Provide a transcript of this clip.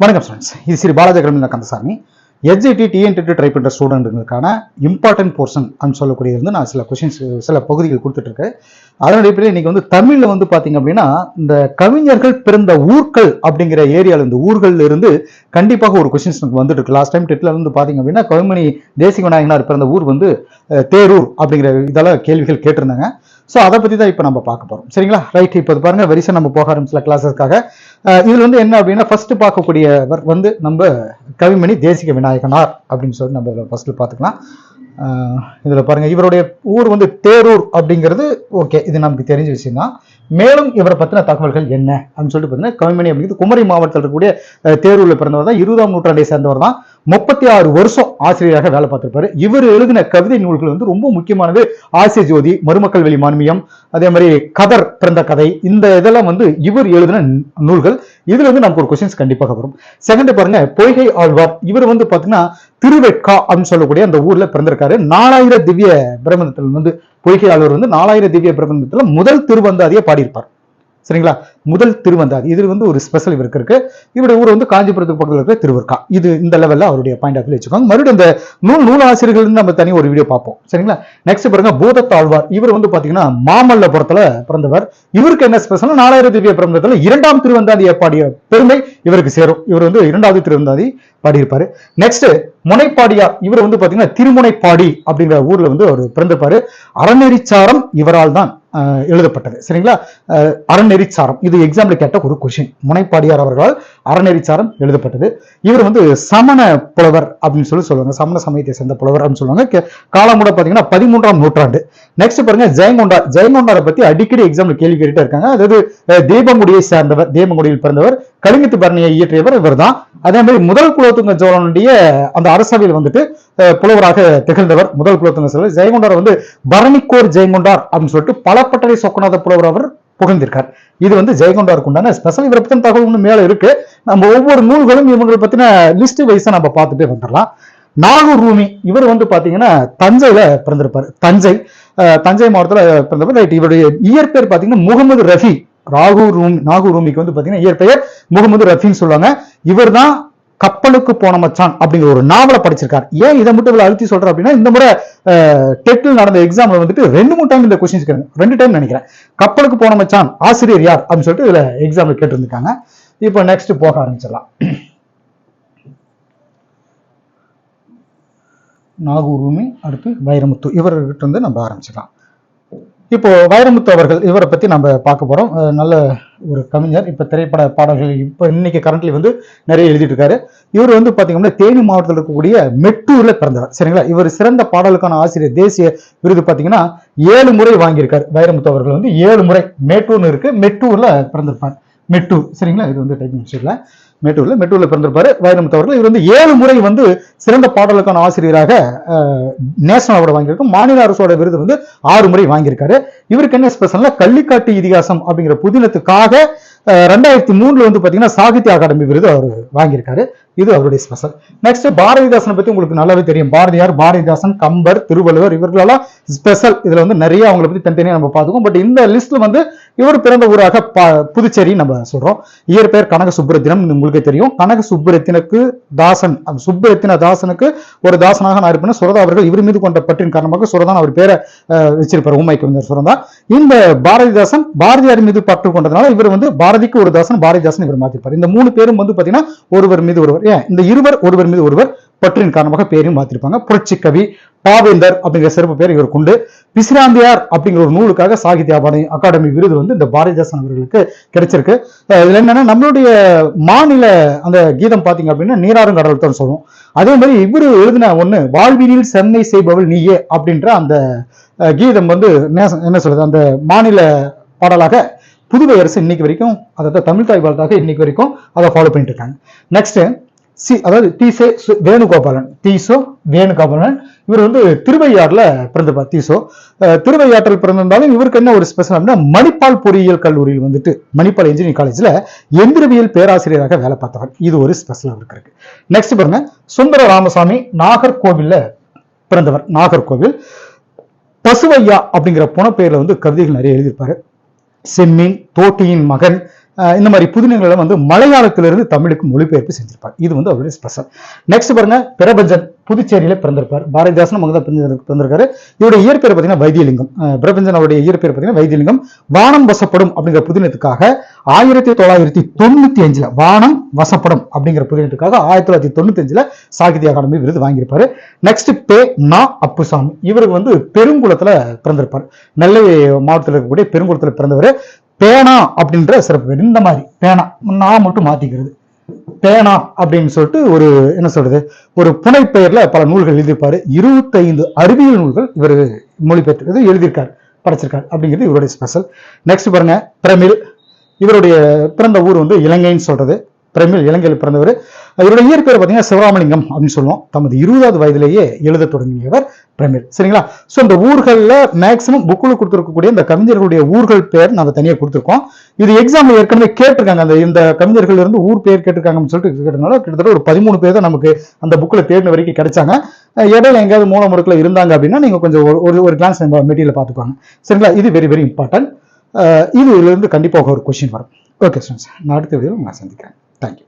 வணக்கம் ஸ்டூடெண்ட்ஸ் இது Sri Balaji academy Kandasamy. SGT TNT try பண்ணுற ஸ்டூடெண்ட்டுங்களுக்கான இம்பார்ட்டன்ட் போர்ஷன் அப்படின்னு சொல்லக்கூடிய வந்து நான் சில கொஷின்ஸ் சில பகுதிகள் கொடுத்துட்ருக்கேன் அதனுடைய அடிப்படையில் இன்னைக்கு வந்து தமிழில் வந்து பார்த்தீங்க அப்படின்னா இந்த கவிஞர்கள் பிறந்த ஊர்கள் அப்படிங்கிற ஏரியாவில் இந்த ஊர்களில் இருந்து கண்டிப்பாக ஒரு கொஷின்ஸ் நமக்கு வந்துட்டு இருக்கு லாஸ்ட் டைம் டெட்டில் வந்து பார்த்தீங்க அப்படின்னா கவிமணி தேசிக விநாயகனார் பிறந்த ஊர் வந்து தேரூர் அப்படிங்கிற இதெல்லாம் கேள்விகள் கேட்டிருந்தாங்க. ஸோ அதை பற்றி தான் இப்போ நம்ம பார்க்க போகிறோம் சரிங்களா? ரைட் இப்போ பாருங்கள் பாருங்க வரிசை நம்ம போக ஆரம்பிச்சல கிளாஸஸ்க்காக இதில் வந்து என்ன அப்படின்னா ஃபஸ்ட்டு பார்க்கக்கூடியவர் வந்து நம்ம கவிமணி தேசிக விநாயகனார் அப்படின்னு சொல்லி நம்ம ஃபர்ஸ்ட் பார்த்துக்கலாம். இதில் பாருங்க இவருடைய ஊர் வந்து தேரூர் அப்படிங்கிறது ஓகே இது நமக்கு தெரிஞ்ச விஷயம் தான் மேலும் இவரை பற்றின தகவல்கள் என்ன அப்படின்னு சொல்லிட்டு பார்த்தீங்கன்னா கவிமணி அப்படிங்கிறது குமரி மாவட்டத்தில் இருக்கக்கூடிய தேரூரில் பிறந்தவர் தான் இருபதாம் நூற்றாண்டை சேர்ந்தவர் தான். முப்பத்தி ஆறு வருஷம் ஆசிரியராக வேலை பார்த்திருப்பாரு. இவர் எழுதின கவிதை நூல்கள் வந்து ரொம்ப முக்கியமானது. ஆசிய ஜோதி மருமக்கள் வெளி மான்மியம் அதே மாதிரி கதர் பிறந்த கதை இந்த இதெல்லாம் வந்து இவர் எழுதின நூல்கள். இதுல வந்து நமக்கு ஒரு கொஸ்டின்ஸ் கண்டிப்பாக வரும். செகண்ட் பாருங்க பொய்கை ஆழ்வார் இவர் வந்து பாத்தீங்கன்னா திருவெட்கா அப்படின்னு சொல்லக்கூடிய அந்த ஊர்ல பிறந்திருக்காரு. நாலாயிர திவ்ய பிரபந்தத்தில் வந்து பொய்கை ஆழ்வார் வந்து நாலாயிர திவ்ய பிரபந்தத்துல முதல் திருவந்தாதியை பாடியிருப்பார். சரிங்களா? முதல் திருவந்தாதி இது வந்து ஒரு ஸ்பெஷல் இவருக்கு இருக்கு. இவருடைய ஊர் வந்து காஞ்சிபுரத்துக்கு பக்கத்தில் இருக்கிற திருவருக்கா. இது இந்த லெவலில் அவருடைய பாயிண்ட் ஆஃப் வச்சுக்கோங்க. மறுபடியும் இந்த நூல் நூலாசிரியர்கள் நம்ம தனி ஒரு வீடியோ பார்ப்போம். சரிங்களா? நெக்ஸ்ட் பாருங்க பூதத்தாழ்வார். இவர் வந்து பாத்தீங்கன்னா மாமல்லபுரத்துல பிறந்தவர். இவருக்கு என்ன ஸ்பெஷல் நாலாயிரம் திவ்ய பிரபந்தத்துல இரண்டாம் திருவந்தாதியை பாடிய பெருமை இவருக்கு சேரும். இவர் வந்து இரண்டாவது திருவந்தாதி பாடியிருப்பாரு. நெக்ஸ்ட் முனைப்பாடியார். இவர் வந்து பாத்தீங்கன்னா திருமுனைப்பாடி அப்படிங்கிற ஊர்ல வந்து அவர் பிறந்திருப்பாரு. அறநெறிச்சாரம் இவரால் தான். எழுதப்பட்டது. சரிங்களா? ஆஹ், அறநெறிச்சாரம். இது எக்ஸாம்ல கேட்ட ஒரு கொஷின் முனைப்பாடியார் அவர்களால் அறநெறிச்சாரம் எழுதப்பட்டது. இவர் வந்து சமண புலவர் அப்படின்னு சொல்லி சொல்லுவாங்க. சமண சமயத்தை சேர்ந்த புலவர் அப்படின்னு சொல்லுவாங்க. காலம் கூட பாத்தீங்கன்னா பதிமூன்றாம் நூற்றாண்டு. நெக்ஸ்ட் பாருங்க ஜெயங்கொண்டார் ஜெயங்கொண்டாரை பத்தி அடிக்கடி எக்ஸாம்ல கேள்வி கேட்டுட்டே இருக்காங்க. அதாவது அஹ், சார்ந்தவர் சேர்ந்தவர் பிறந்தவர் கலிங்கத்து பரணியை இயற்றியவர் இவர்தான். அதே மாதிரி முதல் குலோத்துங்க சோழனுடைய அந்த அரசவையில் வந்துட்டு புலவராக திகழ்ந்தவர் முதல் குலோத்துங்க சோழர். ஜெயங்கொண்டார் வந்து பரணிக்கோர் ஜெயங்கொண்டார் அப்படின்னு சொல்லிட்டு பல பட்டறை சொக்கநாத புலவர் அவர் புகழ்ந்திருக்கார். இது வந்து ஜெயங்கொண்டாருக்கு உண்டான ஸ்பெஷல் இவரை பத்தின தகவல் ஒன்று மேல இருக்கு. நம்ம ஒவ்வொரு நூல்களும் இவங்களை பத்தின லிஸ்ட் வைஸா நம்ம பார்த்துட்டே வந்துடலாம். நாகூர் ரூமி இவர் வந்து பாத்தீங்கன்னா தஞ்சையில பிறந்திருப்பார். தஞ்சை. தஞ்சை மாவட்டத்தில் பிறந்தவர். ரைட் இவருடைய இயற்பெயர் பார்த்தீங்கன்னா முகமது ரஃபி. ராகூர் ரூம் நாகூர் ரூமிக்கு வந்து பார்த்தீங்கன்னா இயற்பெயர் முகமது ரஃபின்னு சொல்லுவாங்க. இவர்தான் கப்பலுக்கு போன மச்சான் அப்படிங்கிற ஒரு நாவலை படிச்சிருக்கார். ஏன் இதை மட்டும் இவ்வளவு அழுத்தி சொல்றேன் அப்படின்னா இந்த முறை டெட்டில் நடந்த எக்ஸாம்ல வந்துட்டு ரெண்டு மூணு டைம் இந்த கொஸ்டின்ஸ் கேட்குறாங்க ரெண்டு டைம் நினைக்கிறேன். கப்பலுக்கு போன மச்சான் ஆசிரியர் யார்? அப்படின்னு சொல்லிட்டு இதுல எக்ஸாம்ல கேட்டிருந்திருக்காங்க. இப்போ நெக்ஸ்ட் போக ஆரம்பிச்சிடலாம். நாகூருமே அடுத்து வைரமுத்து. இவர்கிட்ட வந்து நம்ம ஆரம்பிச்சிடலாம் இப்போ வைரமுத்து அவர்கள் இவரை பத்தி நம்ம பார்க்க போறோம். நல்ல ஒரு கவிஞர். இப்ப திரைப்பட பாடல்கள் இப்ப இன்னைக்கு கரண்ட்லி வந்து நிறைய எழுதிட்டு இருக்காரு. இவர் வந்து பாத்தீங்கன்னா தேனி மாவட்டத்தில் இருக்கக்கூடிய மெட்டூர்ல பிறந்தவர். சரிங்களா? இவர் சிறந்த பாடலுக்கான ஆசிரியர் தேசிய விருது பாத்தீங்கன்னா ஏழு முறை வாங்கியிருக்காரு. வைரமுத்து அவர்கள் வந்து ஏழு முறை. மேட்டூர்னு இருக்கு. மெட்டூர்ல பிறந்திருப்பார். மெட்டூர். சரிங்களா? இது வந்து டைப்பிங் மிஸ்டேக்ல மேட்டூர்ல மெட்டூர்ல பிறந்திருப்பாரு. வைரமுத்து அவர்கள் இவர் வந்து ஏழு முறை வந்து சிறந்த பாடலுக்கான ஆசிரியராக நேஷனல் அவார்டு வாங்கியிருக்கும் மாநில அரசோட விருது வந்து ஆறு முறை வாங்கியிருக்காரு. இவருக்கு என்ன ஸ்பெஷல்னா கள்ளிக்காட்டு இதிகாசம் அப்படிங்கிற புதினத்துக்காக ரெண்டாயிரத்தி மூணுல வந்து பாத்தீங்கன்னா சாகித்ய அகாடமி விருது அவர் வாங்கியிருக்காரு. இது அவருடைய ஸ்பெஷல். நெக்ஸ்ட் பாரதிதாசனை பத்தி உங்களுக்கு நல்லாவே தெரியும். பாரதியார் பாரதிதாசன் கம்பர் திருவள்ளுவர் இவர்களெல்லாம் ஸ்பெஷல் இதுல வந்து நிறைய அவங்களை பத்தி தனித்தனியா நம்ம பார்த்துக்கோம் பட் இந்த லிஸ்ட்ல வந்து இவர் பிறந்த ஊராக புதுச்சேரி நம்ம சொல்றோம். இயற்பெயர் கனக சுப்புரத்தினம் உங்களுக்கு உங்களுக்கே தெரியும். கனக சுப்ரத்தினுக்கு தாசன் சுப்பிரத்தின தாசனுக்கு ஒரு தாசனாக நான் இருப்பேன். சுரதா அவர்கள் இவர் மீது கொண்ட பற்றின் காரணமாக சுரதான் அவர் பேரை வச்சிருப்பார். ஊமை கவிஞர் சுரதா. இந்த பாரதிதாசன் பாரதியார் மீது பற்று கொண்டதுனால இவர் வந்து பாரதிக்கு ஒரு தாசன் பாரதிதாசன் இவர் மாத்திருப்பார். இந்த மூணு பேரும் வந்து பாத்தீங்கன்னா ஒருவர் மீது ஒருவர். ஏன் இந்த இருவர் ஒருவர் மீது ஒருவர் பற்றின் காரணமாக பேரையும் மாத்திருப்பாங்க. புரட்சி கவி பாவேந்தர் அப்படிங்கிற சிறப்பு பேர் இவர் கொண்டு பிசிராந்தியார் அப்படிங்கிற ஒரு நூலுக்காக சாகித்ய அகாடமி அகாடமி விருது வந்து இந்த பாரதிதாசன் அவர்களுக்கு கிடைச்சிருக்கு. இதுல என்னன்னா நம்மளுடைய மாநில அந்த கீதம் பாத்தீங்க அப்படின்னா நீராறும் கடல் சொல்லுவோம் அதே மாதிரி இவரு எழுதின ஒண்ணு வாழ்வினில் சென்னை செய்பவள் நீயே அப்படின்ற அந்த கீதம் வந்து என்ன சொல்றது அந்த மாநில பாடலாக புதுவை அரசு இன்னைக்கு வரைக்கும் அதாவது தமிழ் தாய் வாழ்த்தாக இன்னைக்கு வரைக்கும் அதை ஃபாலோ பண்ணிட்டு இருக்காங்க. நெக்ஸ்ட் சி அதாவது தீசே வேணுகோபாலன். தீசோ வேணுகோபாலன். இவர் வந்து திருவையாறுல பிறந்திருப்பார் தீசோ. திருவையாற்றில் பிறந்திருந்தாலும் இவருக்கு என்ன ஒரு ஸ்பெஷல் அப்படின்னா மணிப்பால் பொறியியல் கல்லூரியில் வந்துட்டு மணிப்பால் இன்ஜினியரிங் காலேஜ்ல எந்திரவியல் பேராசிரியராக வேலை பார்த்தவர். இது ஒரு ஸ்பெஷல் அவருக்கு இருக்கு. நெக்ஸ்ட் பாருங்க. சுந்தர ராமசாமி நாகர்கோவில்ல பிறந்தவர். நாகர்கோவில். பசுவையா அப்படிங்கிற புனப்பெயர்ல வந்து கவிதைகள் நிறைய எழுதியிருப்பாரு. செம்மீன் தோட்டியின் மகன் இந்த மாதிரி புதினங்களை வந்து மலையாளத்திலிருந்து தமிழுக்கு மொழிபெயர்ப்பு செஞ்சிருப்பார். இது வந்து அவருடைய ஸ்பெஷல். நெக்ஸ்ட் பாருங்க பிரபஞ்சன் புதுச்சேரியில பிறந்திருப்பார். பாரதிதாசன் அங்கே தான் பிறந்திருக்காரு. இவருடைய இயற்பெயர் பார்த்தீங்கன்னா வைத்தியலிங்கம். பிரபஞ்சன் அவருடைய இயற்பெயர் பார்த்தீங்கன்னா வைத்தியலிங்கம். வானம் வசப்படும் அப்படிங்கிற புதினத்துக்காக ஆயிரத்தி தொள்ளாயிரத்தி தொண்ணூத்தி அஞ்சுல வானம் வசப்படும் அப்படிங்கிற புதினத்துக்காக ஆயிரத்தி தொள்ளாயிரத்தி தொண்ணூத்தி அஞ்சுல சாகித்ய அகாடமி விருது வாங்கியிருப்பாரு. நெக்ஸ்ட் பே நா அப்புசாமி. இவருக்கு வந்து பெருங்குளத்துல பிறந்திருப்பார். நெல்லை மாவட்டத்தில் இருக்கக்கூடிய பெருங்குளத்துல பிறந்தவர். பேனா அப்படின்ற சிறப்பு பேர். இந்த மாதிரி பேனா. நான் மட்டும் மாத்திக்கிறது. பேனா அப்படின்னு சொல்லிட்டு ஒரு என்ன சொல்றது ஒரு புனைப்பெயர்ல பல நூல்கள் எழுதியிருப்பாரு. இருபத்தைந்து அறிவியல் நூல்கள் இவர் மொழிபெயர்த்து எழுதியிருக்காரு படைச்சிருக்காரு அப்படிங்கிறது இவருடைய ஸ்பெஷல் நெக்ஸ்ட் பாருங்க பிரமிழ் இவருடைய பிறந்த ஊர் வந்து இலங்கைன்னு சொல்றது. பிரமிழ் இலங்கையில் பிறந்தவர். இவருடைய இயற்பெயர் பார்த்தீங்கன்னா சிவராமலிங்கம் அப்படின்னு சொல்லுவோம். தமது இருபதாவது வயதிலேயே எழுத தொடங்கியவர் பிரமிழ் சரிங்களா? ஸோ இந்த ஊர்களில் மேக்ஸிமம் புக்கில் கொடுத்துருக்கக்கூடிய இந்த கவிஞர்களுடைய ஊர்கள் பேர் நம்ம தனியாக கொடுத்துருக்கோம். இது எக்ஸாம்பிள் ஏற்கனவே கேட்டிருக்காங்க. அந்த இந்த கவிஞர்கள் இருந்து ஊர் பேர் கேட்டிருக்காங்கன்னு சொல்லிட்டு கேட்டதுனால கிட்டத்தட்ட ஒரு பதிமூணு பேர் தான் நமக்கு அந்த புக்கில் தேடின வரைக்கும் கிடைச்சாங்க. இடையில எங்கேயாவது மூல முடுக்கில் இருந்தாங்க அப்படின்னா நீங்கள் கொஞ்சம் ஒரு- ஒரு ஒரு நம்ம மெட்டீரியல் பார்த்துக்கோங்க சரிங்களா? இது வெரி வெரி இம்பார்ட்டன்ட் இது இதுலேருந்து கண்டிப்பாக ஒரு கொஷின் வரும். ஓகே ஸ்டூடெண்ட்ஸ் நான் அடுத்த வீடியோவில் நான் சந்திக்கிறேன். தேங்க்யூ